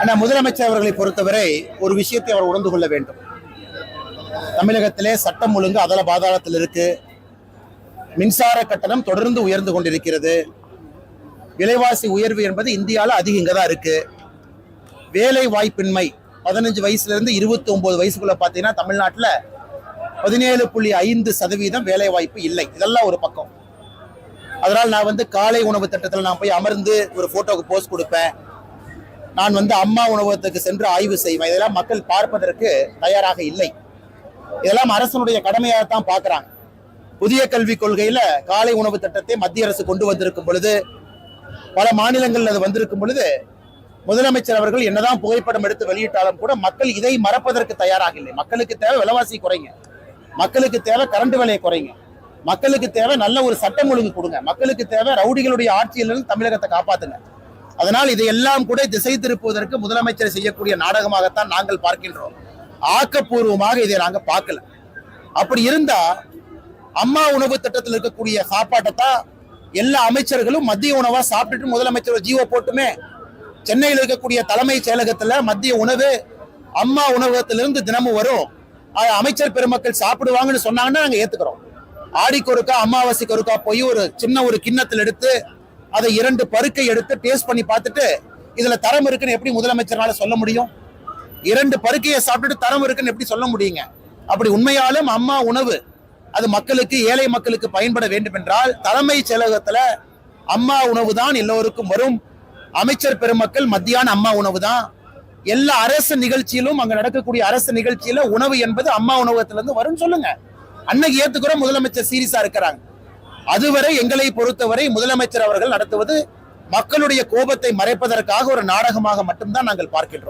ஆனா முதலமைச்சர் அவர்களை பொறுத்தவரை ஒரு விஷயத்தை அவர் உணர்ந்து கொள்ள வேண்டும். தமிழகத்திலே சட்டம் ஒழுங்கு அதல பாதாளத்தில் இருக்கு. மின்சார கட்டணம் தொடர்ந்து உயர்ந்து கொண்டிருக்கிறது. விலைவாசி உயர்வு என்பது இந்தியாவில் அதிகம் இங்கே தான் இருக்கு. வேலை வாய்ப்பின்மை பதினஞ்சு வயசுலேருந்து இருபத்தி ஒம்பது வயசுக்குள்ளே பார்த்தீங்கன்னா தமிழ்நாட்டில் பதினேழு புள்ளி ஐந்து சதவீதம் வேலை வாய்ப்பு இல்லை. இதெல்லாம் ஒரு பக்கம். அதனால் நான் வந்து காலை உணவு திட்டத்தில் நான் போய் அமர்ந்து ஒரு ஃபோட்டோவுக்கு போஸ்ட் கொடுப்பேன். நான் வந்து அம்மா உணவகத்துக்கு சென்று ஆய்வு செய்வேன். இதெல்லாம் மக்கள் பார்ப்பதற்கு தயாராக இல்லை. இதெல்லாம் அரசனுடைய கடமையாக தான் பார்க்கறாங்க. புதிய கல்விக் கொள்கையில காலை உணவு திட்டத்தை மத்திய அரசு கொண்டு வந்திருக்கும் பொழுது பல மாநிலங்களில் அது வந்திருக்கும் பொழுது முதலமைச்சர் அவர்கள் என்னதான் புகைப்படம் எடுத்து வெளியிட்டாலும் கூட மக்கள் இதை மறப்பதற்கு தயாராக இல்லை. மக்களுக்கு தேவை விலைவாசி குறைங்க. மக்களுக்கு தேவை கரண்ட் விலையை குறைங்க. மக்களுக்கு தேவை நல்ல ஒரு சட்டம் ஒழுங்கு கொடுங்க. மக்களுக்கு தேவை ரவுடிகளுடைய ஆட்சியிலிருந்து தமிழகத்தை காப்பாத்துங்க. அதனால் இதையெல்லாம் கூட திசை திருப்புவதற்கு முதலமைச்சர் செய்யக்கூடிய நாடகமாகத்தான் நாங்கள் பார்க்கின்றோம். ஆக்கப்பூர்வமாக இதை நாங்கள் பார்க்கல. அப்படி இருந்தா அம்மா உணவு திட்டத்தில் இருக்கக்கூடிய சாப்பாட்டை தான் எல்லா அமைச்சர்களும் மத்திய உணவா சாப்பிட்டுட்டு முதலமைச்சர் ஜீவோ போட்டுமே சென்னையில் இருக்கக்கூடிய தலைமைச் செயலகத்துல மத்திய உணவு அம்மா உணவகத்திலிருந்து தினமும் வரும். அது அமைச்சர் பெருமக்கள் சாப்பிடுவாங்கன்னு சொன்னாங்கன்னா நாங்க ஏத்துக்கிறோம். ஆடிக்கு ஒருக்கா அமாவாசைக்கு ஒருக்கா போய் ஒரு சின்ன ஒரு கிண்ணத்தில் எடுத்து அதை இரண்டு பருக்கை எடுத்து டேஸ்ட் பண்ணி பார்த்துட்டு இதுல தரம் இருக்குன்னு எப்படி முதலமைச்சர்னால சொல்ல முடியும்? இரண்டு பருக்கையை சாப்பிட்டுட்டு தரம் இருக்குன்னு எப்படி சொல்ல முடியுங்க? அப்படி உண்மையாலும் அம்மா உணவு அது மக்களுக்கு ஏழை மக்களுக்கு பயன்பட வேண்டும் என்றால் தலைமை செயலகத்துல அம்மா உணவு தான் எல்லோருக்கும் வரும். அமைச்சர் பெருமக்கள் மத்தியான அம்மா உணவு தான் எல்லா அரசு நிகழ்ச்சியிலும் அங்க நடக்கக்கூடிய அரசு நிகழ்ச்சியில உணவு என்பது அம்மா உணவகத்திலிருந்து வரும் சொல்லுங்க. அன்னைக்கு ஏத்துக்கிறோம் முதலமைச்சர் சீரியஸா இருக்கிறாங்க. அதுவரை எங்களை பொறுத்தவரை முதலமைச்சர் அவர்கள் நடத்துவது மக்களுடைய கோபத்தை மறைப்பதற்காக ஒரு நாடகமாக மட்டும்தான் நாங்கள் பார்க்கின்றோம்.